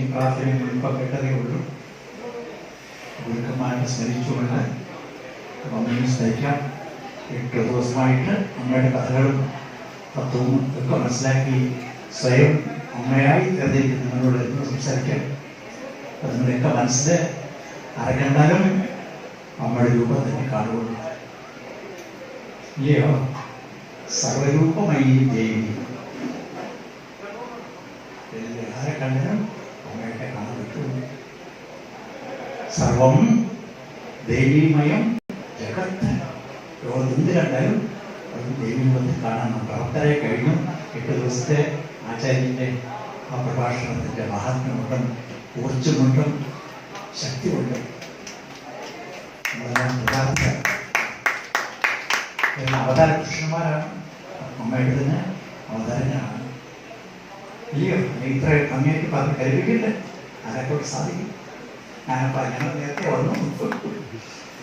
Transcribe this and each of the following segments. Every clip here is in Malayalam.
ഈ പ്രാർത്ഥനയും ഇപ്പം കേട്ടതേ ഉള്ളൂ ഗുരുക്കന്മാരെ സ്മരിച്ചുകൊണ്ട് അമ്മയും സ്മരിക്കാം എട്ട് ദിവസമായിട്ട് അമ്മയുടെ കഥകളും തത്വവും ഒക്കെ മനസ്സിലാക്കി സ്വയം അമ്മയായി തിരഞ്ഞെടുക്കുന്ന നിങ്ങളോട് എന്ന് സംസാരിക്കാം അത് നിങ്ങളുടെയൊക്കെ മനസ്സിൽ അരക്കണ്ടാലും അമ്മയുടെ രൂപം തന്നെ കാണുകയുള്ളൂ ഇല്ലയോ സർവരൂപമായി ദേവി ആരെ കണ്ടാലും അമ്മയുടെ കാണാൻ പറ്റുള്ളൂ സർവം ദേവീമയം ജഗത്ത് ലോകത്ത് എന്ത് കണ്ടാലും അത് ദേവീമുഖത്ത് കാണാൻ പ്രവർത്തനെ കഴിഞ്ഞു എട്ട് ദിവസത്തെ ആചാര്യന്റെ ആ പ്രഭാഷണത്തിന്റെ മഹാത്മ്യമുണ്ടും എല്ലാം അവതാര പുരുഷന്മാരാണ് അമ്മയുടെ തന്നെ അവതാരങ്ങളാണ് നീ ഇത്ര അങ്ങേക്ക് പറഞ്ഞ് കരുതിക്കില്ലേ അതെക്കൊണ്ട് സാധിക്കും? ഞാനപ്പോൾ ഞങ്ങൾ നേരത്തെ വന്നു.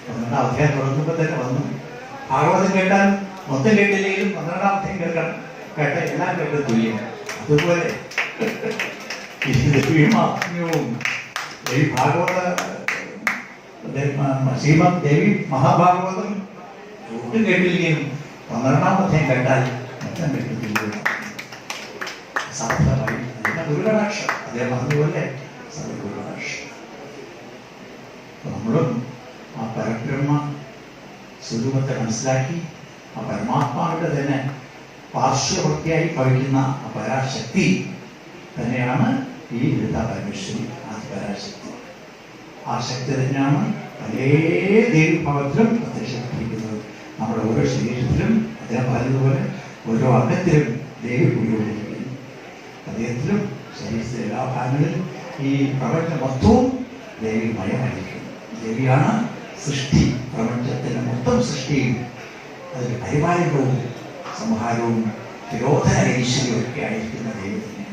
പന്ത്രണ്ടാം അധ്യായം തുടങ്ങുമ്പോൾ തന്നെ വന്നു. ഭാഗവതം കേട്ടാൽ മൊത്തം കേട്ടില്ലെങ്കിലും പന്ത്രണ്ടാം അധ്യായം കേൾക്കണം. കേട്ട എല്ലാം കേട്ട് തുല്യം. അതുപോലെ ഭീമാത്മ്യവും ഈ ഭാഗവത ശ്രീമദ് ദേവി മഹാഭാഗവതം ഒട്ടും കേട്ടില്ലെങ്കിലും പന്ത്രണ്ടാം അധ്യായം കേട്ടാൽ മൊത്തം കേട്ട് സാർത്ഥമായി അതിന്റെ ഗുരുകടാക്ഷം അദ്ദേഹം പറഞ്ഞതുപോലെ സർവഗുരുകടാക്ഷം നമ്മളും ആ പരബ്രഹ്മ സ്വരൂപത്തെ മനസ്സിലാക്കി ആ പരമാത്മാവിന്റെ തന്നെ പാർശ്വവൃത്തിയായി ഭവിക്കുന്ന ആ പരാശക്തി തന്നെയാണ് ഈ ലളിതാ പരമേശ്വരി ആ പരാശക്തി. ആ ശക്തി തന്നെയാണ് പല ദേവിഭാവത്തിലും പ്രത്യക്ഷപ്പെട്ടിരിക്കുന്നത് നമ്മുടെ ഓരോ ശരീരത്തിലും അദ്ദേഹം പറഞ്ഞതുപോലെ ഓരോ അംഗത്തിലും ദേവി കൂടിക്കൊണ്ടിരിക്കുന്നു അദ്ദേഹത്തിലും ശരീരത്തിലെ എല്ലാ ഭാഗങ്ങളിലും ഈ പ്രപഞ്ച മൊത്തവും ദേവിമയമായിരിക്കും ദേവിയാണ് സൃഷ്ടി. പ്രപഞ്ചത്തിന്റെ മൊത്തം സൃഷ്ടിയും അതിന്റെ പരിപാലനവും സംഹാരവും തിരോധന ഒക്കെ ആയിരിക്കുന്ന ദേവി തന്നെ